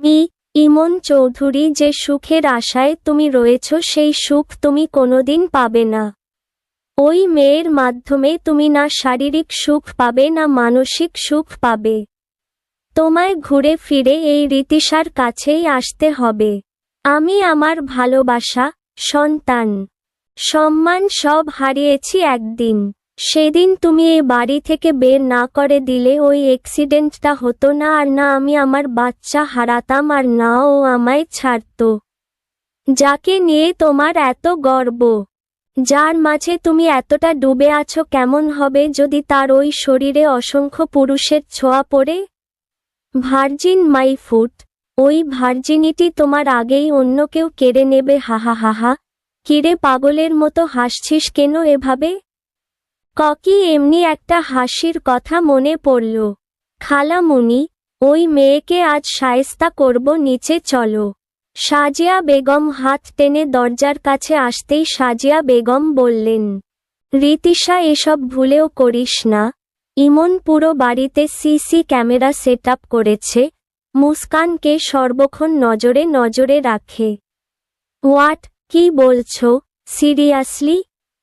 Me, ইমন চৌধুরী যে সুখের আশায় তুমি রয়েছ সেই সুখ তুমি কোনোদিন পাবে না। ওই মেয়ের মাধ্যমে তুমি না শারীরিক সুখ পাবে না মানসিক সুখ পাবে। তোমায় ঘুরে ফিরে এই রীতিশার কাছেই আসতে হবে। আমি আমার ভালোবাসা, সন্তান। সম্মান সব হারিয়েছি একদিন। সেদিন তুমি এই বাড়ি থেকে বের না করে দিলে ওই অ্যাক্সিডেন্টটা হতো না আর না আমি আমার বাচ্চা হারাতাম আর না ও আমায় ছাড়তো। যাকে নিয়ে তোমার এত গর্ব? যার মাঝে তুমি এতটা ডুবে আছো কেমন হবে যদি তার ওই শরীরে অসংখ্য পুরুষের ছোঁয়া পড়ে? ভার্জিন মাই ফুট, ওই ভার্জিনিটি তোমার আগেই অন্য কেউ কেড়ে নেবে হাহা হাহা কিরে পাগলের মতো হাসছিস কেন এভাবে? ককি এমনি একটা হাসির কথা মনে পড়ল। খালামুনি ওই মেয়েকে আজ সায়স্তা করব নিচে চলো। সাজিয়া বেগম হাত টেনে দরজার কাছে আসতেই সাজিয়া বেগম বললেন, রীতিশা, এসব ভুলেও করিস না। ইমন পুরো বাড়িতে সিসি ক্যামেরা সেট করেছে। মুস্কানকে সর্বক্ষণ নজরে নজরে রাখে। হোয়াট? কি বলছো? সিরিয়াসলি?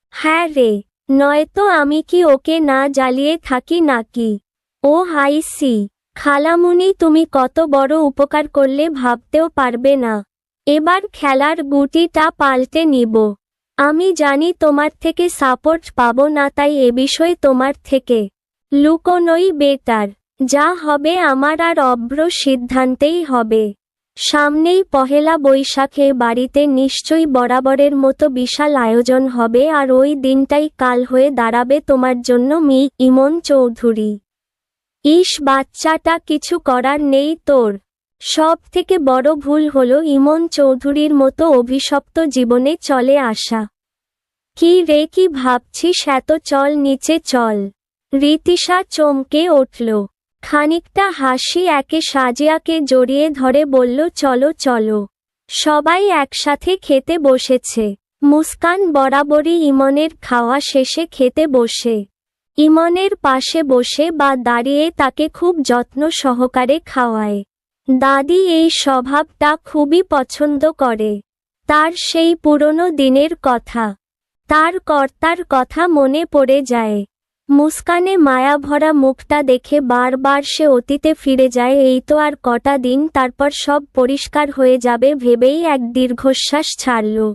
হ্যাঁ রে। নয়তো আমি কি ওকে না জ্বালিয়ে থাকি নাকি? ও হাই সি। খালামুনি, তুমি কত বড় উপকার করলে ভাবতেও পারবে না। এবার খেলার গুটিটা পাল্টে নিব। আমি জানি তোমার থেকে সাপোর্ট পাবো না, তাই এ বিষয়ে তোমার থেকে। লুকোনোই বেটার যা হবে আমার আর অভ্র সিদ্ধান্তেই হবে। সামনেই পহেলা বৈশাখে বাড়িতে নিশ্চয়ই বরাবরের মতো বিশাল আয়োজন হবে আর ওই দিনটাই কাল হয়ে দাঁড়াবে তোমার জন্য মি ইমন চৌধুরী। ইস বাচ্চাটা কিছু করার নেই তোর। সব থেকে বড় ভুল হলো ইমন চৌধুরীর মতো অভিশপ্ত জীবনে চলে আসা। কি রে, কি ভাবছিস? এত চল, নিচে চল। রীতিশা চমকে উঠল। খানিকটা হাসি একে সাজিয়াকে জড়িয়ে ধরে বলল, চলো চলো। সবাই একসাথে খেতে বসেছে। মুস্কান বরাবরই ইমনের খাওয়া শেষে খেতে বসে। ইমনের পাশে বসে বা দাঁড়িয়ে তাকে খুব যত্ন সহকারে খাওয়ায়। দাদি এই স্বভাবটা খুবই পছন্দ করে। তার সেই পুরনো দিনের কথা। তার কর্তার কথা মনে পড়ে যায়। মুস্কানে মায়া ভরা মুখটা দেখে বারবার সে অতীতে ফিরে যায়, এই তো আর কটা দিন, তারপর সব পরিষ্কার হয়ে যাবে ভেবেই এক দীর্ঘশ্বাস ছাড়ল।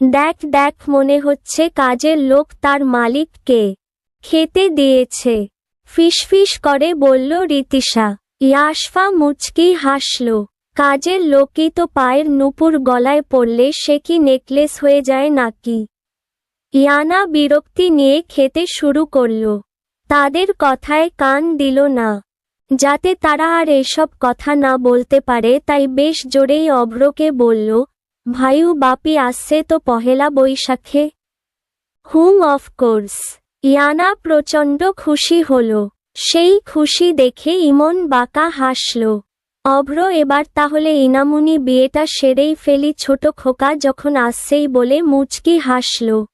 দেখ দেখ, মনে হচ্ছে কাজের লোক তার মালিককে খেতে দিয়েছে। ফিসফিস করে বলল রীতিশা। ইয়াশফা মুচকি হাসল। কাজের লোকই তো পায়ের নুপুর গলায় পড়লে সে কি নেকলেস হয়ে যায় নাকি? ইয়ানা বিরক্তি নিয়ে খেতে শুরু করল। তাদের কথায় কান দিল না। যাতে তারা আর এসব কথা না বলতে পারে, তাই বেশ জোরেই অভ্রকে বলল, ভাইউ, বাপি আসছে তো পহেলা বৈশাখে? হুম অফকোর্স ইয়ানা প্রচণ্ড খুশি হল। সেই খুশি দেখে ইমন বাঁকা হাসল। অভ্র, এবার তাহলে ইনামুনি বিয়েটা সেরেই ফেলি ছোট খোকা যখন আসছেই বলে মুচকি হাসল।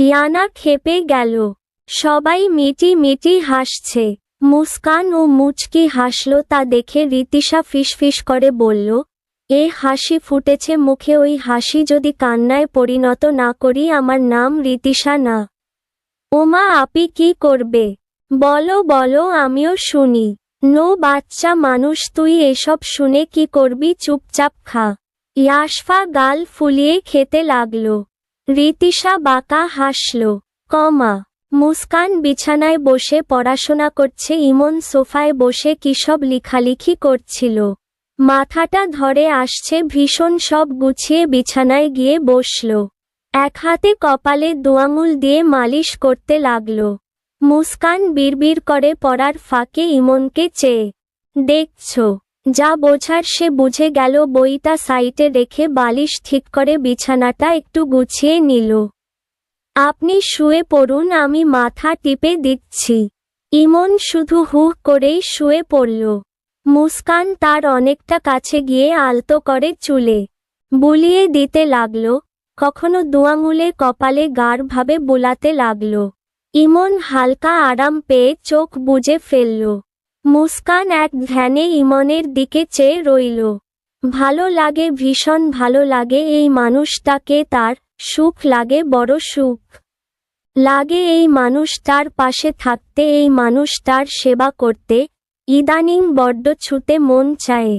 ইয়ানা খেপে গেল। সবাই মিটি মিটি হাসছে। মুস্কান ও মুচকি হাসল তা দেখে রীতিশা ফিসফিস করে বলল, এ হাসি ফুটেছে মুখে, ওই হাসি যদি কান্নায় পরিণত না করি, আমার নাম রীতিশা না। ওমা, আপি কি করবে? বলো বলো, আমিও শুনি। নো বাচ্চা মানুষ, তুই এসব শুনে কি করবি? চুপচাপ খা। ইয়াশফা গাল ফুলিয়ে খেতে লাগল। রীতিশা বাঁকা হাসল। কমা, মুস্কান বিছানায় বসে পড়াশোনা করছে, ইমন সোফায় বসে কিসব লিখালিখি করছিল। মাথাটা ধরে আসছে, ভীষণ সব গুছিয়ে বিছানায় গিয়ে বসল। এক হাতে কপালে দোয়াঙুল দিয়ে মালিশ করতে লাগল। মুস্কান বিড়বিড় করে পড়ার ফাঁকে ইমনকে চেয়ে, দেখছ যা বোঝার সে বুঝে গেল, বইটা সাইটে রেখে বালিশ ঠিক করে বিছানাটা একটু গুছিয়ে নিল। আপনি শুয়ে পড়ুন, আমি মাথা টিপে দিচ্ছি। ইমন শুধু হুহ করেই শুয়ে পড়ল। মুস্কান তার অনেকটা কাছে গিয়ে আলতো করে চুলে বুলিয়ে দিতে লাগল, কখনো দুয়াঙুলে কপালে গাঢ় ভাবে বুলাতে লাগল। ইমন হালকা আরাম পেয়ে চোখ বুজে ফেলল। মুস্কান এক ধ্যানে ইমনের দিকে চেয়ে রইল। ভালো লাগে, ভীষণ ভালো লাগে এই মানুষটাকে তার সুখ লাগে, বড় সুখ লাগে এই মানুষটার পাশে থাকতে, এই মানুষটার সেবা করতে। ইদানিং বড্ড ছুতে মন চায়।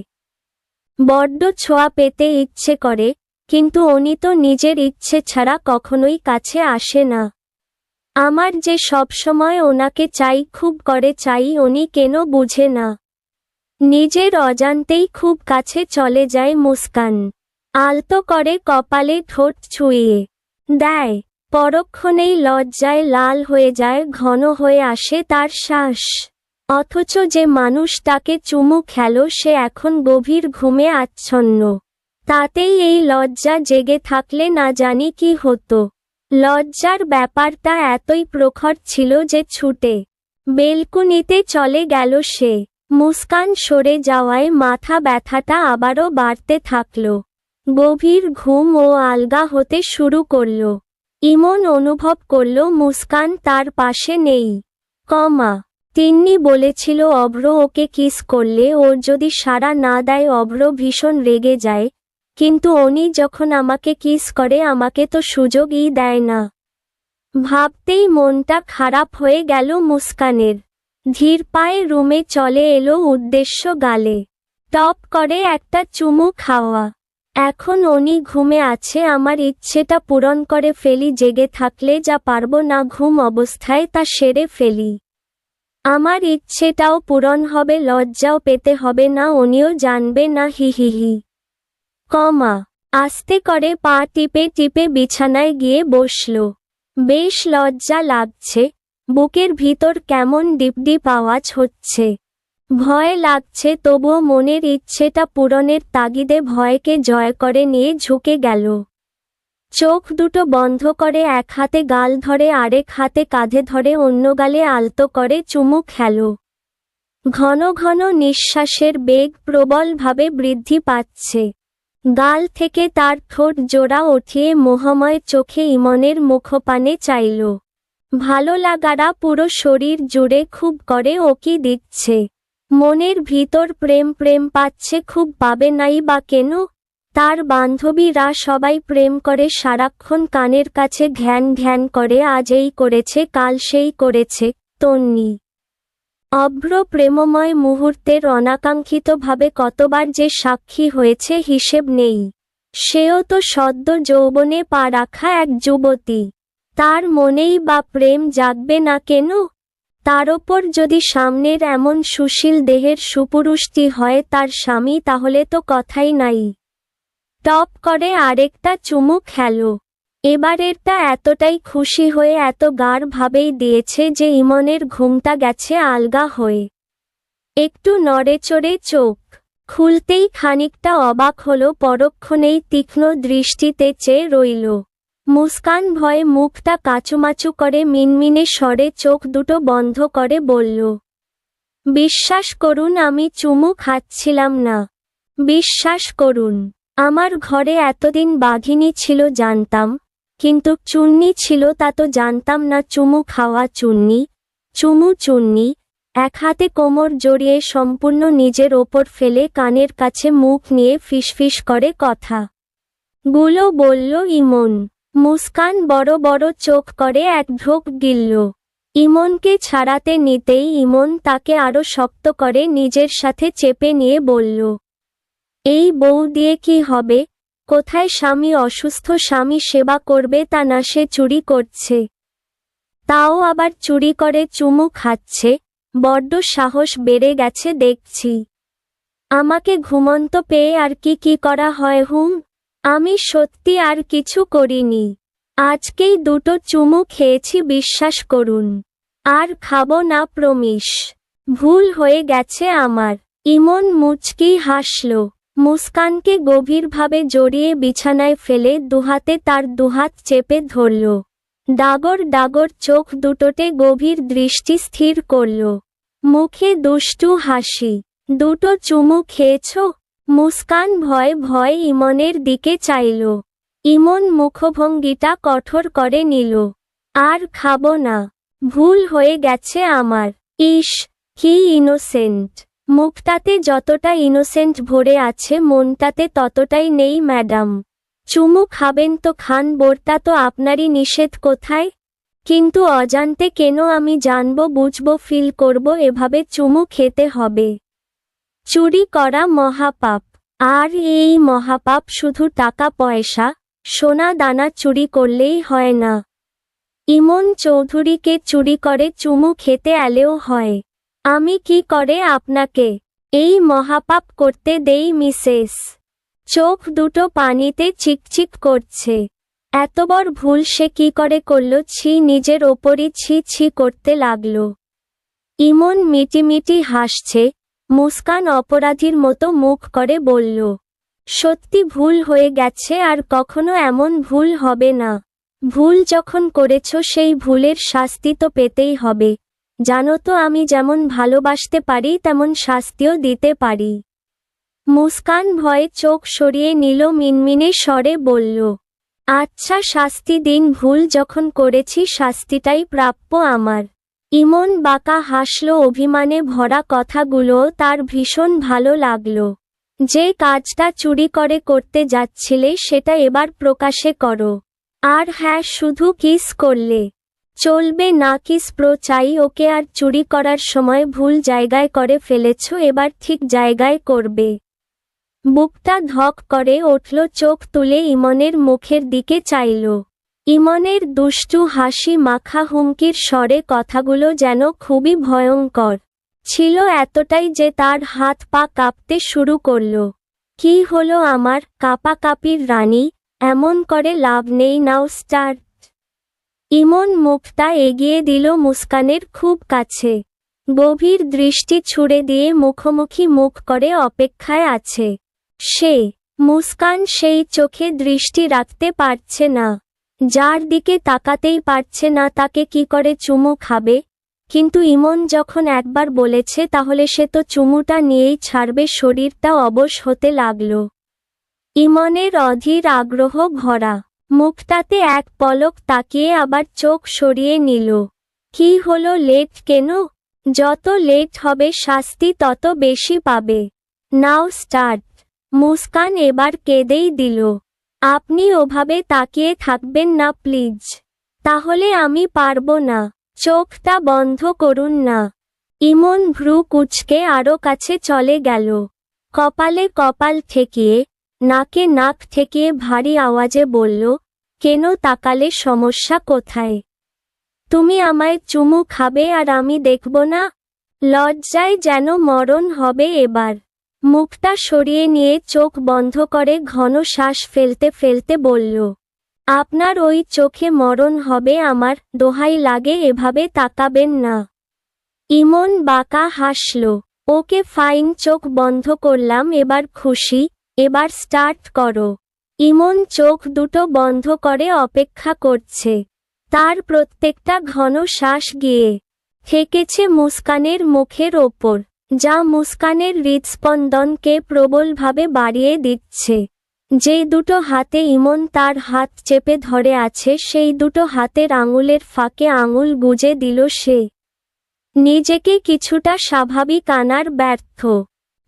বড্ড ছোঁয়া পেতে ইচ্ছে করে, কিন্তু উনি তো নিজের ইচ্ছে ছাড়া কখনোই কাছে আসে না। আমার যে সবসময় ওনাকে চাই খুব করে চাই উনি কেন বুঝে না। নিজের অজান্তেই খুব কাছে চলে যায় মুস্কান। আলতো করে কপালে ঠোঁট ছুঁয়ে দেয়। পরক্ষণেই লজ্জায় লাল হয়ে যায়, ঘন হয়ে আসে তার শ্বাস। অথচ যে মানুষ তাকে চুমু খেল, সে এখন গভীর ঘুমে আচ্ছন্ন। তাতেই এই লজ্জা জেগে থাকলে না জানি কি হতো। লজ্জার ব্যাপারটা এতই প্রখর ছিল যে ছুটে বেলকুনিতে চলে গেল সে। মুস্কান সরে যাওয়ায় মাথা ব্যথাটা আবারও বাড়তে থাকল। গভীর ঘুম ও আলগা হতে শুরু করল। ইমন অনুভব করল মুস্কান তার পাশে নেই। কমা, তিন্নি বলেছিল অভ্র ওকে কিস করলে ওর যদি সাড়া না দেয় অভ্র ভীষণ রেগে যায় কিন্তু উনি যখন আমাকে কিস করে, আমাকে তো সুযোগই দেয় না। ভাবতেই মনটা খারাপ হয়ে গেল মুস্কানের। ধীর পায়ে রুমে চলে এলো উদ্দেশ্য গালে। টপ করে একটা চুমু খাওয়া। এখন উনি ঘুমে আছে, আমার ইচ্ছেটা পূরণ করে ফেলি, জেগে থাকলে যা পারব না ঘুম অবস্থায় তা সেরে ফেলি। আমার ইচ্ছেটাও পূরণ হবে, লজ্জাও পেতে হবে না, উনিও জানবে না, হি হি হি। কমা। আস্তে করে পা টিপে টিপে বিছানায় গিয়ে বসল। বেশ লজ্জা লাগছে। বুকের ভিতর কেমন ডিপডিপ আওয়াজ হচ্ছে। ভয় লাগছে, তবুও মনের ইচ্ছেটা পূরণের তাগিদে ভয়কে জয় করে নিয়ে ঝুঁকে গেল। চোখ দুটো বন্ধ করে এক হাতে গাল ধরে, আরেক হাতে কাঁধে ধরে অন্য গালে আলতো করে চুমু খেল। ঘন ঘন নিঃশ্বাসের বেগ প্রবলভাবে বৃদ্ধি পাচ্ছে। গাল থেকে তার ঠোঁট জোড়া উঠিয়ে মোহময় চোখে ইমনের মুখপানে চাইল। ভালো লাগারা পুরো শরীর জুড়ে খুব করে ওকি দিচ্ছে? মনের ভিতর প্রেম প্রেম পাচ্ছে, খুব পাবে নাই বা কেন? তার বান্ধবীরা সবাই প্রেম করে, সারাক্ষণ কানের কাছে ঘ্যান ঘ্যান করে, আজ এই করেছে, কাল সেই করেছে, তন্নি। অভ্র প্রেমময় মুহূর্তের অনাকাঙ্ক্ষিতভাবে কতবার যে সাক্ষী হয়েছে হিসেব নেই। সেও তো সদ্য যৌবনে পা রাখা এক যুবতী। তার মনেই বা প্রেম জাগবে না কেন? তার ওপর যদি সামনের এমন সুশীল দেহের সুপুরুষটি হয় তার স্বামী তাহলে তো কথাই নাই। টপ করে আরেকটা চুমু খেলো। এবারেরটা এতটাই খুশি হয়ে এত গাঢ় ভাবেই দিয়েছে যে ইমনের ঘুমটা গেছে আলগা হয়ে। একটু নড়েচড়ে চোখ খুলতেই খানিকটা অবাক হলো, পরক্ষণেই তীক্ষ্ণ দৃষ্টিতে চেয়ে রইল। মুস্কান ভয়ে মুখটা কাচুমাচু করে মিনমিনে স্বরে চোখ দুটো বন্ধ করে বলল, বিশ্বাস করুন, আমি চুমু খাচ্ছিলাম না। বিশ্বাস করুন, আমার ঘরে এতদিন বাঘিনী ছিল, জানতাম কিন্তু চুন্নি ছিল তা তো জানতাম না। চুমু খাওয়া চুন্নি, চুমু চুন্নি, এক হাতে কোমর জড়িয়ে সম্পূর্ণ নিজের ওপর ফেলে কানের কাছে মুখ নিয়ে ফিসফিস করে কথা। গুলো বলল, ইমন। মুস্কান বড় বড় চোখ করে এক ঢোক গিলল। ইমনকে ছাড়াতে নিতেই ইমন তাকে আরও শক্ত করে নিজের সাথে চেপে নিয়ে বলল, এই বউ দিয়ে কি হবে? কোথায় স্বামী অসুস্থ স্বামী সেবা করবে তা না সে চুরি করছে। তাও আবার চুরি করে চুমু খাচ্ছে, বড্ড সাহস বেড়ে গেছে দেখছি। আমাকে ঘুমন্ত পেয়ে আর কি কি করা হয় হুম? আমি সত্যি আর কিছু করিনি। আজকেই দুটো চুমু খেয়েছি বিশ্বাস করুন। আর খাব না প্রমিস ভুল হয়ে গেছে আমার। ইমন মুচকি হাসল। মুস্কানকে গভীরভাবে জড়িয়ে বিছানায় ফেলে দুহাতে তার দুহাত চেপে ধরল। ডাগর ডাগর চোখ দুটোতে গভীর দৃষ্টি স্থির করল। মুখে দুষ্টু হাসি। দুটো চুমু খেয়েছ? মুস্কান ভয় ভয় ইমনের দিকে চাইল। ইমন মুখভঙ্গিটা কঠোর করে নিল। আর খাব না। ভুল হয়ে গেছে আমার। ইস কি ইনোসেন্ট মুখটাতে যতটা ইনোসেন্ট ভরে আছে, মনটাতে ততটাই নেই ম্যাডাম চুমু খাবেন তো খান, বোরটা তো আপনারই নিষেধ কোথায়? কিন্তু অজান্তে কেন আমি জানব, বুঝব ফিল করব, এভাবে চুমু খেতে হবে। চুরি করা মহাপাপ। আর এই মহাপাপ শুধু টাকা, পয়সা, সোনা, দানা চুরি করলেই হয় না। ইমন চৌধুরীকে চুরি করে চুমু খেতে এলেও হয়। আমি কি করে আপনাকে এই মহাপাপ করতে দেই, মিসেস? চোখ দুটো পানিতে চিকচিক করছে। এত বড় ভুল সে কি করে করল, ছি, নিজের ওপরই ছি ছি করতে লাগল। ইমন মিটিমিটি হাসছে, মুস্কান অপরাধীর মতো মুখ করে বলল, সত্যি ভুল হয়ে গেছে, আর কখনো এমন ভুল হবে না। ভুল যখন করেছ, সেই ভুলের শাস্তি তো পেতেই হবে। জানো তো আমি যেমন ভালোবাসতে পারি, তেমন শাস্তিও দিতে পারি। মুস্কান ভয়ে চোখ সরিয়ে নিল, মিনমিনে স্বরে বলল আচ্ছা শাস্তি দিন ভুল, যখন করেছি শাস্তিটাই প্রাপ্য আমার। ইমন বাঁকা হাসল, অভিমানে ভরা কথাগুলো তার ভীষণ ভালো লাগল। যে কাজটা চুরি করে করতে যাচ্ছিলে, সেটা এবার প্রকাশে করো। আর হ্যাঁ শুধু কিস করলে। চলবে না কিস প্রো চাই ওকে আর চুরি করার সময় ভুল জায়গায় করে ফেলেছ, এবার ঠিক জায়গায় করবে। বুকটা ধক করে উঠল, চোখ তুলে ইমনের মুখের দিকে চাইল। ইমনের দুষ্টু হাসি মাখা হুমকির স্বরে কথাগুলো যেন খুবই ভয়ঙ্কর। ছিল এতটাই যে তার হাত পা কাঁপতে শুরু করল। কি হলো আমার কাপাকাপির রানী? এমন করে লাভ নেই নাও স্টার্ট ইমন মুখটা এগিয়ে দিল মুস্কানের খুব কাছে। গভীর দৃষ্টি ছুড়ে দিয়ে মুখোমুখি মুখ করে অপেক্ষায় আছে। সে, মুস্কান সেই চোখে দৃষ্টি রাখতে পারছে না। যার দিকে তাকাতেই পারছে না তাকে কি করে চুমু খাবে। কিন্তু ইমন যখন একবার বলেছে তাহলে সে তো চুমুটা নিয়েই ছাড়বে, শরীরটা অবশ হতে লাগল। ইমনের অধীর আগ্রহ ভরা। মুখটাতে এক পলক তাকিয়ে আবার চোখ সরিয়ে নিল। কি হলো লেট কেন? যত লেট হবে শাস্তি তত বেশি পাবে। নাও স্টার্ট। মুস্কান এবার কেঁদেই দিল। আপনি ওভাবে তাকিয়ে থাকবেন না প্লিজ। তাহলে আমি পারব না। চোখটা বন্ধ করুন না। ইমন ভ্রু কুচকে আরও কাছে চলে গেল। কপালে কপাল ঠেকিয়ে নাকে নাক ঠেকিয়ে ভারী আওয়াজে বলল, কেন তাকালে সমস্যা কোথায়? তুমি আমায় চুমু খাবে আর আমি দেখব না। লজ্জায় যেন মরণ হবে এবার। মুখটা সরিয়ে নিয়ে চোখ বন্ধ করে ঘন শ্বাস ফেলতে ফেলতে বলল, আপনার ওই চোখে মরণ হবে আমার, দোহাই লাগে এভাবে তাকাবেন না। ইমন বাঁকা হাসল, ওকে ফাইন চোখ বন্ধ করলাম, এবার খুশি? এবার স্টার্ট করো। ইমন চোখ দুটো বন্ধ করে অপেক্ষা করছে। তার প্রত্যেকটা ঘন শ্বাস গিয়ে ঠেকেছে মুস্কানের মুখের ওপর, যা মুস্কানের হৃদস্পন্দনকে প্রবলভাবে বাড়িয়ে দিচ্ছে। যে দুটো হাতে ইমন তার হাত চেপে ধরে আছে, সেই দুটো হাতের আঙুলের ফাঁকে আঙুল গুজে দিল সে। নিজেকে কিছুটা স্বাভাবিক আনার ব্যর্থ।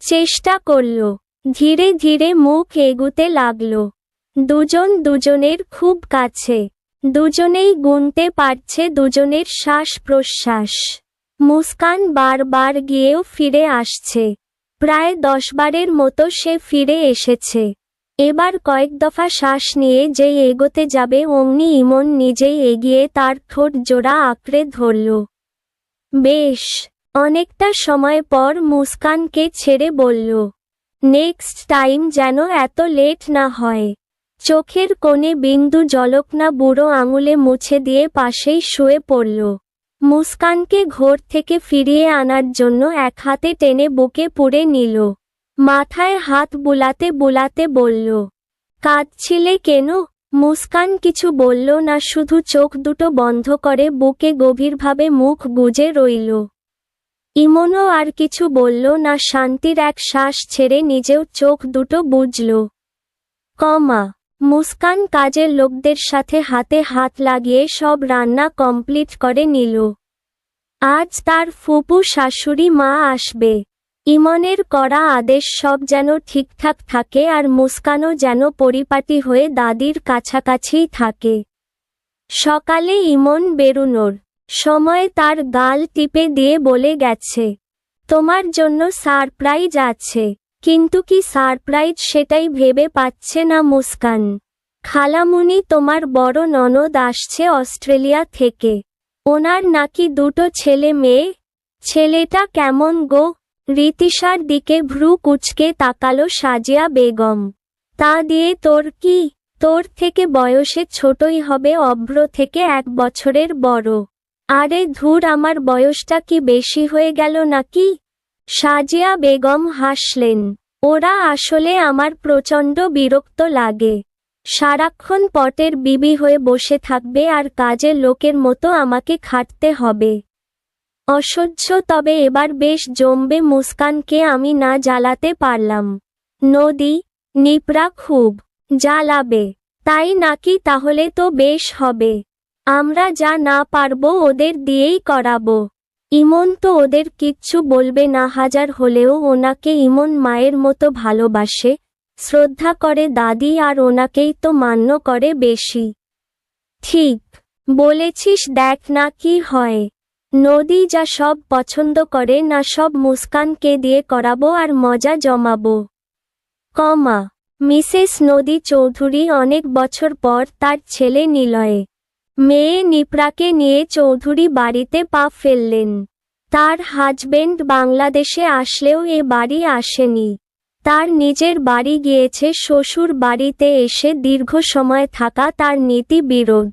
চেষ্টা করল। ধীরে ধীরে মুখ এগুতে লাগল। দুজন দুজনের খুব কাছে। দুজনেই গুনতে পারছে দুজনের শ্বাস প্রশ্বাস মুস্কান বারবার গিয়েও ফিরে আসছে। প্রায় দশবারের মতো সে ফিরে এসেছে। এবার কয়েক দফা শ্বাস নিয়ে যেই এগোতে যাবে, অমনি ইমন নিজেই এগিয়ে তার ঠোঁট জোড়া আঁকড়ে ধরল। বেশ, অনেকটা সময় পর মুস্কানকে ছেড়ে বলল নেক্সট টাইম যেন এত লেট না হয়। চোখের কোণে বিন্দু জলকনা বুড়ো আঙুলে মুছে দিয়ে পাশেই শুয়ে পড়ল। মুস্কানকে ঘোর থেকে ফিরিয়ে আনার জন্য এক হাতে টেনে বুকে পুড়ে নিল। মাথায় হাত বুলাতে বুলাতে বলল, কাঁদছিলে কেন? মুস্কান কিছু বলল না, শুধু চোখ দুটো বন্ধ করে বুকে গভীরভাবে মুখ গুজে রইল। ইমনও আর কিছু বলল না, শান্তির এক শ্বাস ছেড়ে নিজেও চোখ দুটো বুঝল কমা, মুস্কান কাজের লোকদের সাথে হাতে হাত লাগিয়ে সব রান্না কমপ্লিট করে নিল। আজ তার ফুপু শাশুড়ি মা আসবে। ইমনের করা আদেশ সব যেন ঠিকঠাক থাকে আর মুস্কানও যেন পরিপাটি হয়ে দাদির কাছাকাছিই থাকে। সকালে ইমন বেরুনোর সময় তার গাল টিপে দিয়ে বলে গেছে, তোমার জন্য সারপ্রাইজ আছে, কিন্তু কি সারপ্রাইজ সেটাই ভেবে পাচ্ছে না মুস্কান। খালামুনি তোমার বড় ননদ আসছে অস্ট্রেলিয়া থেকে। ওনার নাকি দুটো ছেলে মেয়ে। ছেলেটা কেমন গো? রীতিশার দিকে ভ্রু কুচকে তাকালো সাজিয়া বেগম। তা দিয়ে তোর কি? তোর থেকে বয়সে ছোটই হবে অভ্র থেকে এক বছরের বড়। আরে ধুর, আমার বয়সটা কি বেশি হয়ে গেল নাকি? সাজিয়া বেগম হাসলেন। ওরা আসলে আমার প্রচণ্ড বিরক্ত লাগে। সারাক্ষণ পটের বিবি হয়ে বসে থাকবে আর কাজের লোকের মতো আমাকে খাটতে হবে। অসহ্য, তবে এবার বেশ জমবে মুস্কানকে আমি না জ্বালাতে পারলাম। নদী, নিপরা খুব জ্বালাবে। তাই নাকি তাহলে তো বেশ হবে। আমরা যা না পারব ওদের দিয়েই করাবো। ইমন তো ওদের কিচ্ছু বলবে না, হাজার হলেও ওনাকে ইমন মায়ের মতো ভালোবাসে, শ্রদ্ধা করে দাদি আর ওনাকেই তো মান্য করে বেশি। ঠিক, বলেছিস দেখ না কি হয়। নদী যা সব পছন্দ করে না সব মুস্কানকে দিয়ে করাবো আর মজা জমাবো। কমা, মিসেস নদী চৌধুরী অনেক বছর পর তার ছেলে নিলয়ে। মেয়ে নিপ্রাকে নিয়ে চৌধুরী বাড়িতে পা ফেললেন। তার হাজবেন্ড বাংলাদেশে আসলেও এ বাড়ি আসেনি। তার নিজের বাড়ি গিয়েছে শ্বশুর বাড়িতে এসে দীর্ঘ সময় থাকা তার নীতি বিরোধ।